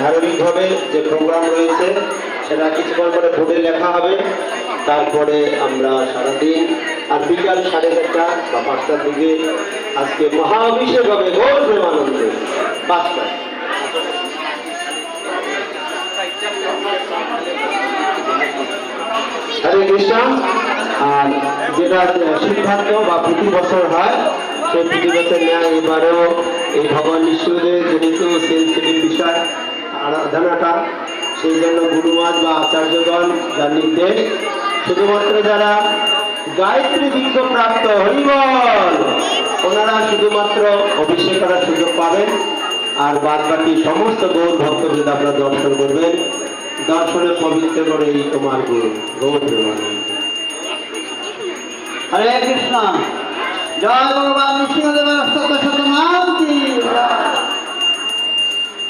ধারাবাহিকভাবে যে প্রোগ্রাম রয়েছে, সেটা কিছুক্ষণ পরে বোর্ডে লেখা হবে। তারপরে আমরা সারাদিন, আর বিকাল সাড়ে চারটা বা পাঁচটার দিকে আজকে মহা অভিষেক হবে গৌর প্রেমানন্দে। পাঁচটায় হরে কৃষ্ণ। আর যেটা সিদ্ধান্ত বা প্রতি বছর হয়, সেই প্রতি বছর নেয় এবারেও এই ভগবান ঈশ্বরের যেহেতু সেন্সিটিভ বিষয় আরাধনাটা সেই জন্য গুরুমাজ বা আচার্যগণ যার নির্দেশ, শুধুমাত্র যারা গায়ত্রী দীর্ঘ প্রাপ্ত হরিবল, ওনারা শুধুমাত্র অভিষেক করার সুযোগ পাবেন। আর বাদ বাকি সমস্ত গৌর ভক্তবৃন্দ আপনারা দর্শন করবেন। দর্শনে পবিত্র করে এই তোমার গুরু, গৌর হরে কৃষ্ণ। জয় ভগবান নৃসিংহদেবের শত শত নাম কি?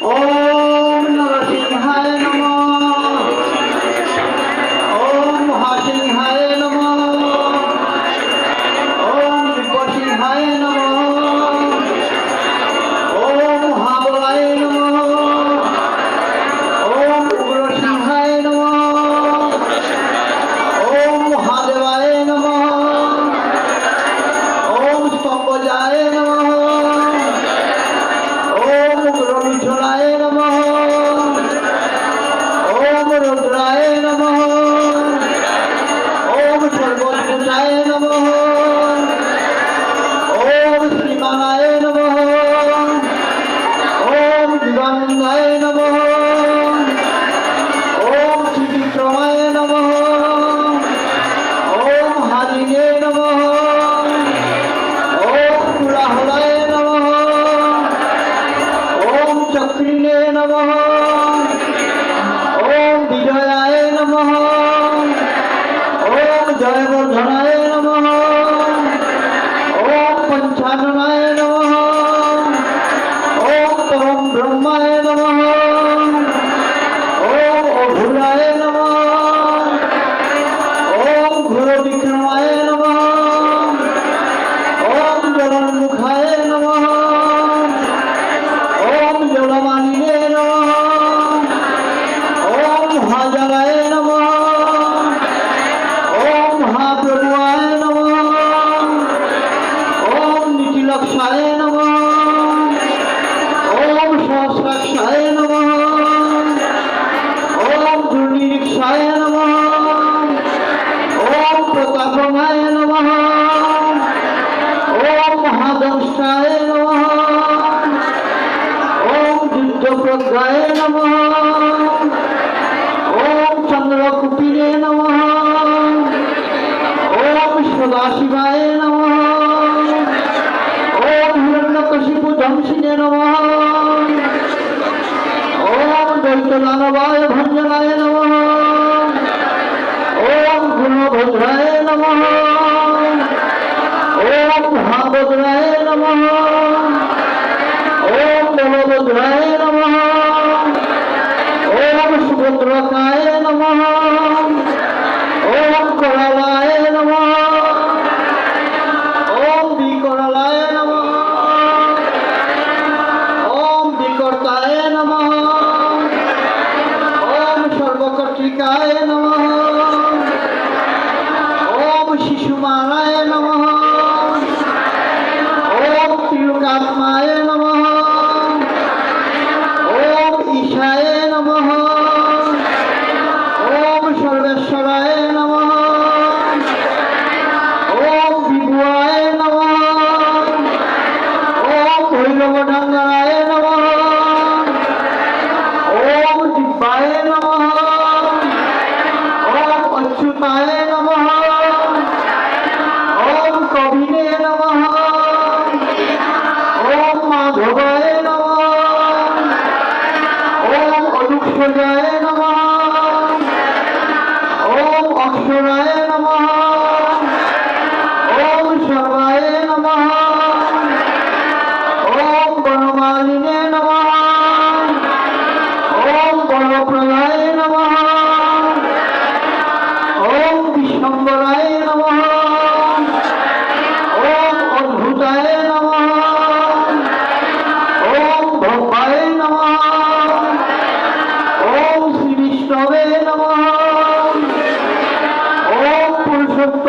ওম নরসিংহায় নম নম। ওম যুদ্ধপ্রজ্ঞায় নম। ওম চন্দ্রকুপিরে নম। ওম সদাশিবায় নম। ওম হিরণ্যকশিপু ধ্বংসিনে নম। ওম দৈত্যদানবায় ভঞ্জনায় সর্বকর্তৃকায় নম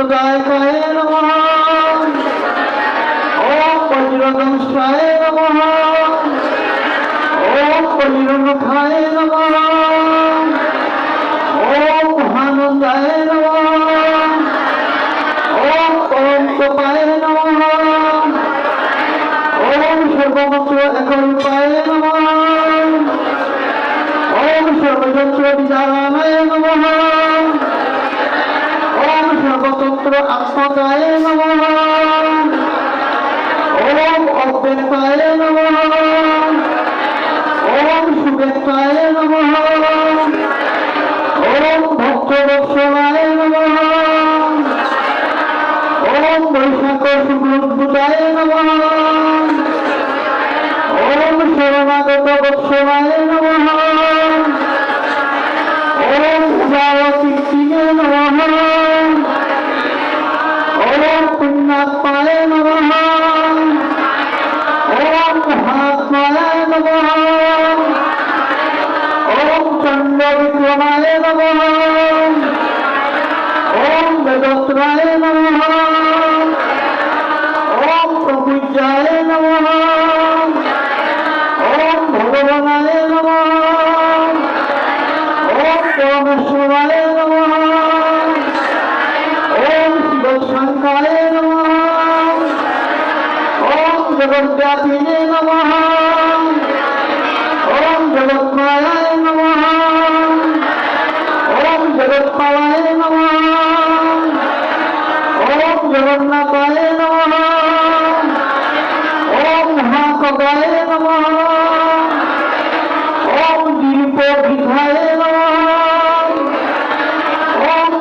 সর্বসিদ্ধি প্রদায়কায় নমঃ। ওম বজ্রদংশায় নমঃ। ওম বলিরমুখায় নমঃ। ওম মহানন্দায় নমঃ। ওম পরন্তপায় নমঃ। ওম সর্বমন্ত্র একরূপায় নমঃ। ওম সর্বযন্ত্র বিদারায় নমঃ। সর্বতন্ত্র আত্মকায় নমঃ। ওম অব্যক্তায় নমঃ। ওম সুব্যক্তায় নমঃ। ওম ভক্তবৎসলায় নমঃ। ওম বৈশাখ শুক্লোদ্ভুতায় নমঃ। ওম শরণাগত বৎসলায় নমঃ ওম চন্দ্র বিক্রমায় নমঃ ওম বেদত্রায় নমঃ ওম প্রপূজ্যায় নমঃ ওম ভগবানায় নমঃ ওম পরমেশ্বরায় নমঃ ওম শিবশঙ্কায় নমঃ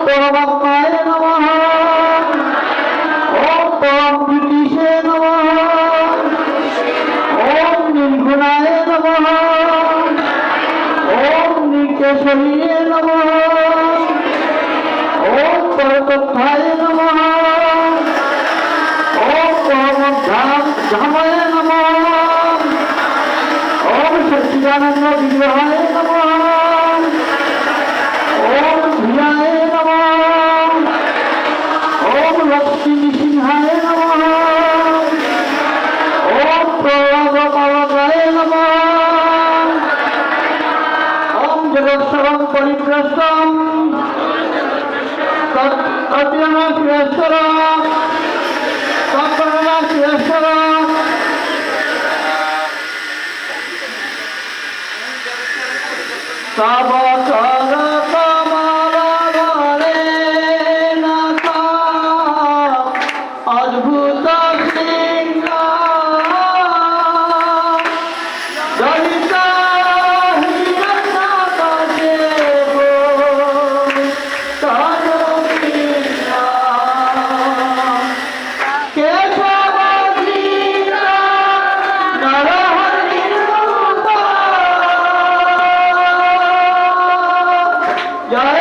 পরমাত্মায় নমঃ ওম পরম জ্যোতিষে নমঃ ওম নির্গুণায় নমঃ ওম নিকেশরীয়ে নমঃ ওম পরতত্থায় নমঃ ওম পরমধাম ধামায় নমঃ ওম সচ্চিদানন্দ বিগ্রহায় তব জয়